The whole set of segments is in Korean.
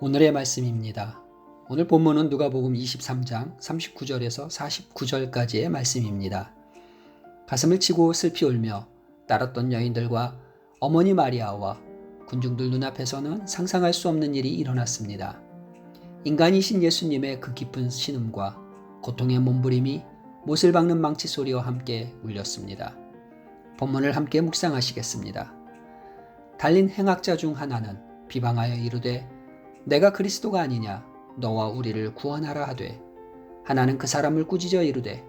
오늘의 말씀입니다. 오늘 본문은 누가복음 23장 39절에서 49절까지의 말씀입니다. 가슴을 치고 슬피 울며 따랐던 여인들과 어머니 마리아와 군중들 눈앞에서는 상상할 수 없는 일이 일어났습니다. 인간이신 예수님의 그 깊은 신음과 고통의 몸부림이 못을 박는 망치 소리와 함께 울렸습니다. 본문을 함께 묵상하시겠습니다. 달린 행악자 중 하나는 비방하여 이르되 내가 그리스도가 아니냐? 너와 우리를 구원하라 하되 하나는 그 사람을 꾸짖어 이르되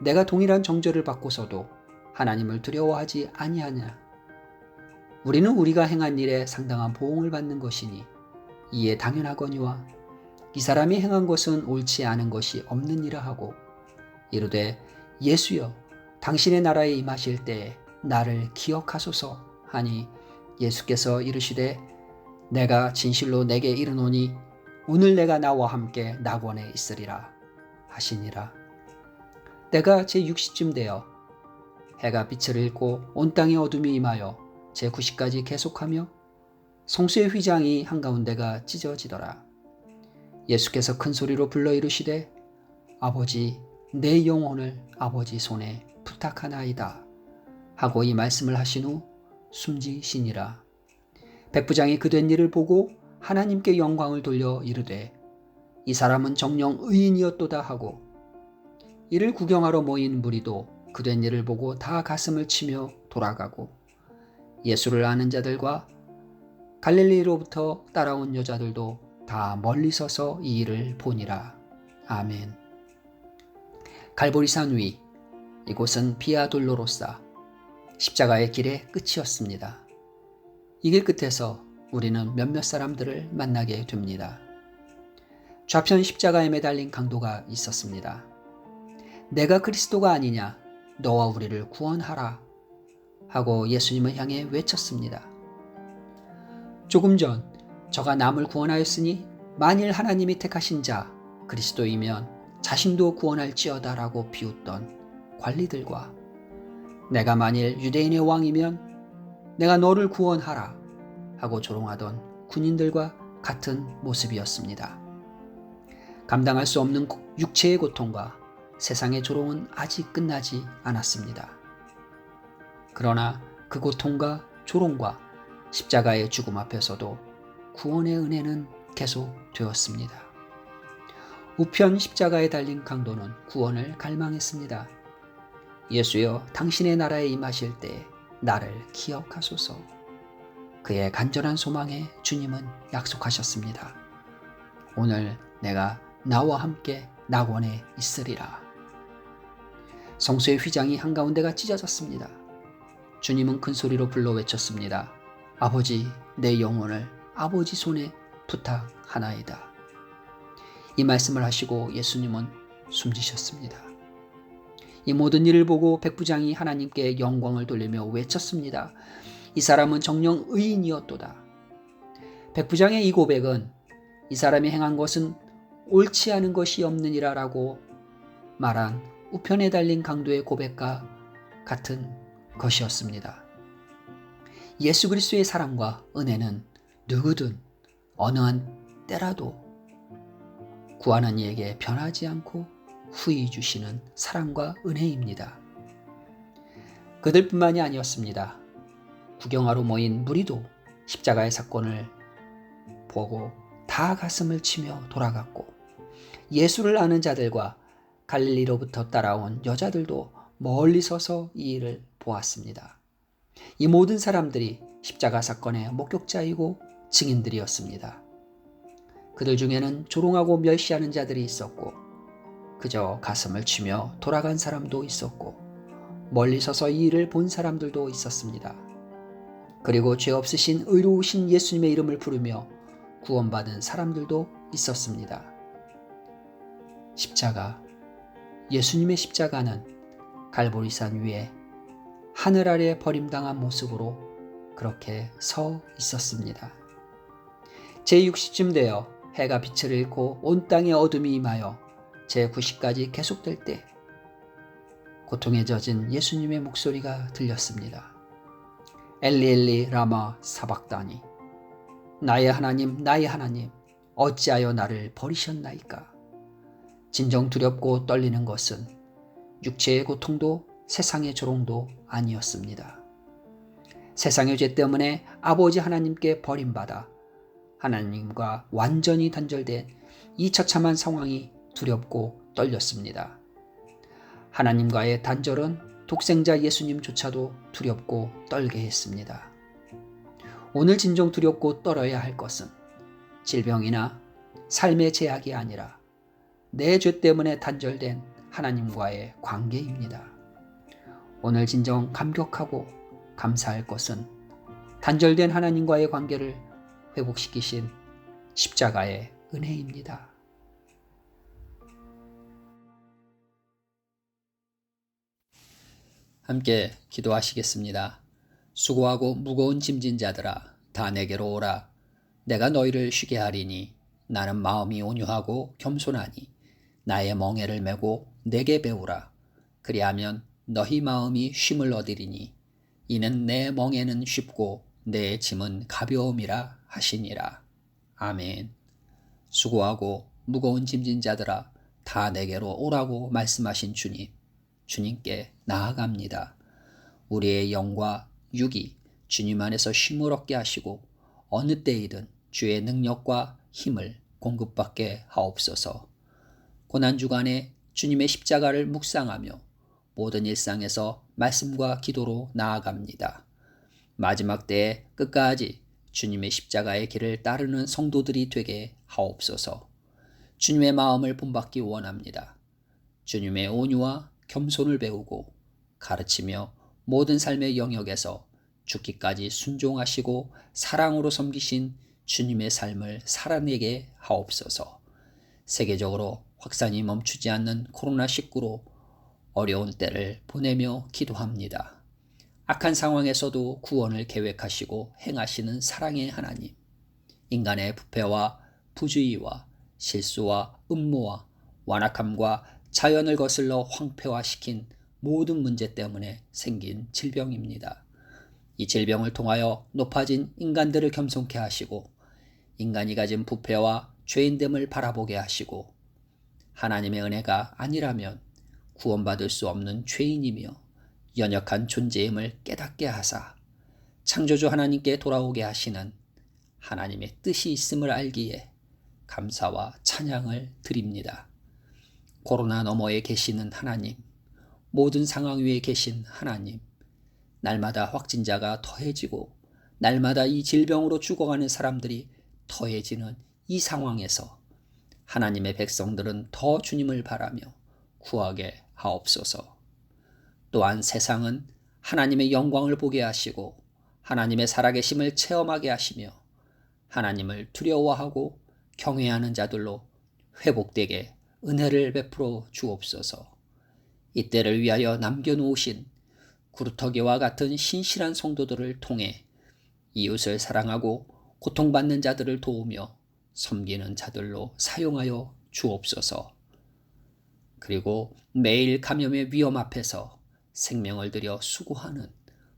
내가 동일한 정죄를 받고서도 하나님을 두려워하지 아니하냐? 우리는 우리가 행한 일에 상당한 보응을 받는 것이니 이에 당연하거니와 이 사람이 행한 것은 옳지 않은 것이 없느니라 하고 이르되 예수여 당신의 나라에 임하실 때에 나를 기억하소서 하니 예수께서 이르시되 내가 진실로 내게 이르노니 오늘 내가 나와 함께 낙원에 있으리라 하시니라. 때가 제 60쯤 되어 해가 빛을 잃고 온 땅에 어둠이 임하여 제 90까지 계속하며 성수의 휘장이 한가운데가 찢어지더라. 예수께서 큰 소리로 불러 이르시되 아버지 내 영혼을 아버지 손에 부탁하나이다 하고 이 말씀을 하신 후 숨지시니라 백부장이 그 된 일을 보고 하나님께 영광을 돌려 이르되 이 사람은 정령 의인이었도다 하고 이를 구경하러 모인 무리도 그 된 일을 보고 다 가슴을 치며 돌아가고 예수를 아는 자들과 갈릴리로부터 따라온 여자들도 다 멀리 서서 이 일을 보니라. 아멘. 갈보리산 위 이곳은 비아 돌로로사 십자가의 길의 끝이었습니다. 이 길 끝에서 우리는 몇몇 사람들을 만나게 됩니다. 좌편 십자가에 매달린 강도가 있었습니다. 내가 그리스도가 아니냐, 너와 우리를 구원하라. 하고 예수님을 향해 외쳤습니다. 조금 전 저가 남을 구원하였으니 만일 하나님이 택하신 자 그리스도이면 자신도 구원할지어다라고 비웃던 관리들과 내가 만일 유대인의 왕이면 내가 너를 구원하라 하고 조롱하던 군인들과 같은 모습이었습니다. 감당할 수 없는 육체의 고통과 세상의 조롱은 아직 끝나지 않았습니다. 그러나 그 고통과 조롱과 십자가의 죽음 앞에서도 구원의 은혜는 계속되었습니다. 우편 십자가에 달린 강도는 구원을 갈망했습니다. 예수여 당신의 나라에 임하실 때 나를 기억하소서. 그의 간절한 소망에 주님은 약속하셨습니다. 오늘 내가 나와 함께 낙원에 있으리라. 성수의 휘장이 한가운데가 찢어졌습니다. 주님은 큰 소리로 불러 외쳤습니다. 아버지, 내 영혼을 아버지 손에 부탁하나이다. 이 말씀을 하시고 예수님은 숨지셨습니다. 이 모든 일을 보고 백부장이 하나님께 영광을 돌리며 외쳤습니다. 이 사람은 정령 의인이었도다. 백 부장의 이 고백은 이 사람이 행한 것은 옳지 않은 것이 없느니라라고 말한 우편에 달린 강도의 고백과 같은 것이었습니다. 예수 그리스도의 사랑과 은혜는 누구든 어느 한 때라도 구하는 이에게 변하지 않고 후히 주시는 사랑과 은혜입니다. 그들뿐만이 아니었습니다. 구경하러 모인 무리도 십자가의 사건을 보고 다 가슴을 치며 돌아갔고 예수를 아는 자들과 갈릴리로부터 따라온 여자들도 멀리 서서 이 일을 보았습니다. 이 모든 사람들이 십자가 사건의 목격자이고 증인들이었습니다. 그들 중에는 조롱하고 멸시하는 자들이 있었고 그저 가슴을 치며 돌아간 사람도 있었고 멀리 서서 이 일을 본 사람들도 있었습니다. 그리고 죄 없으신 의로우신 예수님의 이름을 부르며 구원받은 사람들도 있었습니다. 십자가, 예수님의 십자가는 갈보리산 위에 하늘 아래 버림당한 모습으로 그렇게 서 있었습니다. 제60쯤 되어 해가 빛을 잃고 온 땅에 어둠이 임하여 제90까지 계속될 때 고통에 젖은 예수님의 목소리가 들렸습니다. 엘리엘리 라마 사박다니 나의 하나님 나의 하나님 어찌하여 나를 버리셨나이까? 진정 두렵고 떨리는 것은 육체의 고통도 세상의 조롱도 아니었습니다. 세상의 죄 때문에 아버지 하나님께 버림받아 하나님과 완전히 단절된 이 처참한 상황이 두렵고 떨렸습니다. 하나님과의 단절은 독생자 예수님조차도 두렵고 떨게 했습니다. 오늘 진정 두렵고 떨어야 할 것은 질병이나 삶의 제약이 아니라 내 죄 때문에 단절된 하나님과의 관계입니다. 오늘 진정 감격하고 감사할 것은 단절된 하나님과의 관계를 회복시키신 십자가의 은혜입니다. 함께 기도하시겠습니다. 수고하고 무거운 짐진 자들아 다 내게로 오라. 내가 너희를 쉬게 하리니 나는 마음이 온유하고 겸손하니 나의 멍에를 메고 내게 배우라. 그리하면 너희 마음이 쉼을 얻으리니 이는 내 멍에는 쉽고 내 짐은 가벼움이라 하시니라. 아멘. 수고하고 무거운 짐진 자들아 다 내게로 오라고 말씀하신 주님 주님께 나아갑니다. 우리의 영과 육이 주님 안에서 쉼을 얻게 하시고 어느 때이든 주의 능력과 힘을 공급받게 하옵소서. 고난 주간에 주님의 십자가를 묵상하며 모든 일상에서 말씀과 기도로 나아갑니다. 마지막 때에 끝까지 주님의 십자가의 길을 따르는 성도들이 되게 하옵소서. 주님의 마음을 본받기 원합니다. 주님의 온유와 겸손을 배우고 가르치며 모든 삶의 영역에서 죽기까지 순종하시고 사랑으로 섬기신 주님의 삶을 살아내게 하옵소서. 세계적으로 확산이 멈추지 않는 코로나19로 어려운 때를 보내며 기도합니다. 악한 상황에서도 구원을 계획하시고 행하시는 사랑의 하나님. 인간의 부패와 부주의와 실수와 음모와 완악함과 자연을 거슬러 황폐화시킨 모든 문제 때문에 생긴 질병입니다. 이 질병을 통하여 높아진 인간들을 겸손케 하시고 인간이 가진 부패와 죄인됨을 바라보게 하시고 하나님의 은혜가 아니라면 구원받을 수 없는 죄인이며 연약한 존재임을 깨닫게 하사 창조주 하나님께 돌아오게 하시는 하나님의 뜻이 있음을 알기에 감사와 찬양을 드립니다. 코로나 너머에 계시는 하나님, 모든 상황 위에 계신 하나님, 날마다 확진자가 더해지고 날마다 이 질병으로 죽어가는 사람들이 더해지는 이 상황에서 하나님의 백성들은 더 주님을 바라며 구하게 하옵소서. 또한 세상은 하나님의 영광을 보게 하시고 하나님의 살아계심을 체험하게 하시며 하나님을 두려워하고 경외하는 자들로 회복되게 은혜를 베풀어 주옵소서. 이때를 위하여 남겨놓으신 구루터기와 같은 신실한 성도들을 통해 이웃을 사랑하고 고통받는 자들을 도우며 섬기는 자들로 사용하여 주옵소서. 그리고 매일 감염의 위험 앞에서 생명을 들여 수고하는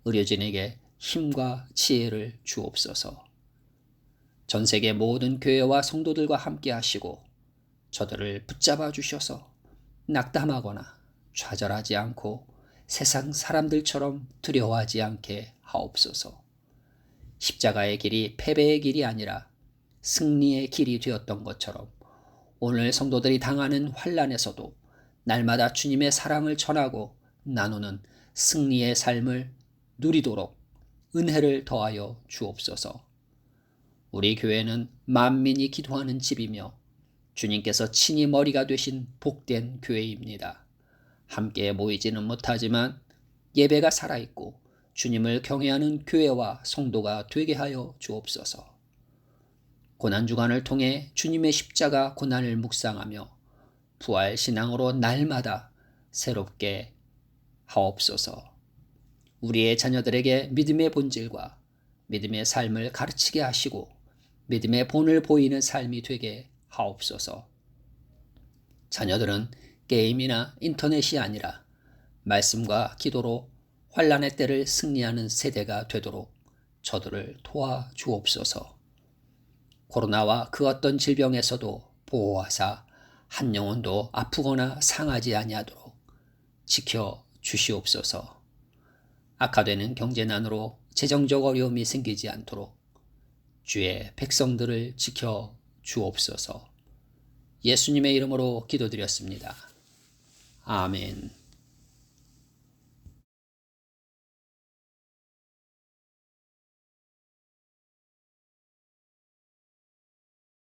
의료진에게 힘과 지혜를 주옵소서. 전 세계 모든 교회와 성도들과 함께 하시고 저들을 붙잡아 주셔서 낙담하거나 좌절하지 않고 세상 사람들처럼 두려워하지 않게 하옵소서. 십자가의 길이 패배의 길이 아니라 승리의 길이 되었던 것처럼 오늘 성도들이 당하는 환란에서도 날마다 주님의 사랑을 전하고 나누는 승리의 삶을 누리도록 은혜를 더하여 주옵소서. 우리 교회는 만민이 기도하는 집이며 주님께서 친히 머리가 되신 복된 교회입니다. 함께 모이지는 못하지만 예배가 살아있고 주님을 경외하는 교회와 성도가 되게 하여 주옵소서. 고난주간을 통해 주님의 십자가 고난을 묵상하며 부활 신앙으로 날마다 새롭게 하옵소서. 우리의 자녀들에게 믿음의 본질과 믿음의 삶을 가르치게 하시고 믿음의 본을 보이는 삶이 되게 하옵소서. 자녀들은 게임이나 인터넷이 아니라 말씀과 기도로 환란의 때를 승리하는 세대가 되도록 저들을 도와 주옵소서. 코로나와 그 어떤 질병에서도 보호하사 한 영혼도 아프거나 상하지 아니하도록 지켜 주시옵소서. 악화되는 경제난으로 재정적 어려움이 생기지 않도록 주의 백성들을 지켜 주옵소서. 예수님의 이름으로 기도드렸습니다. 아멘.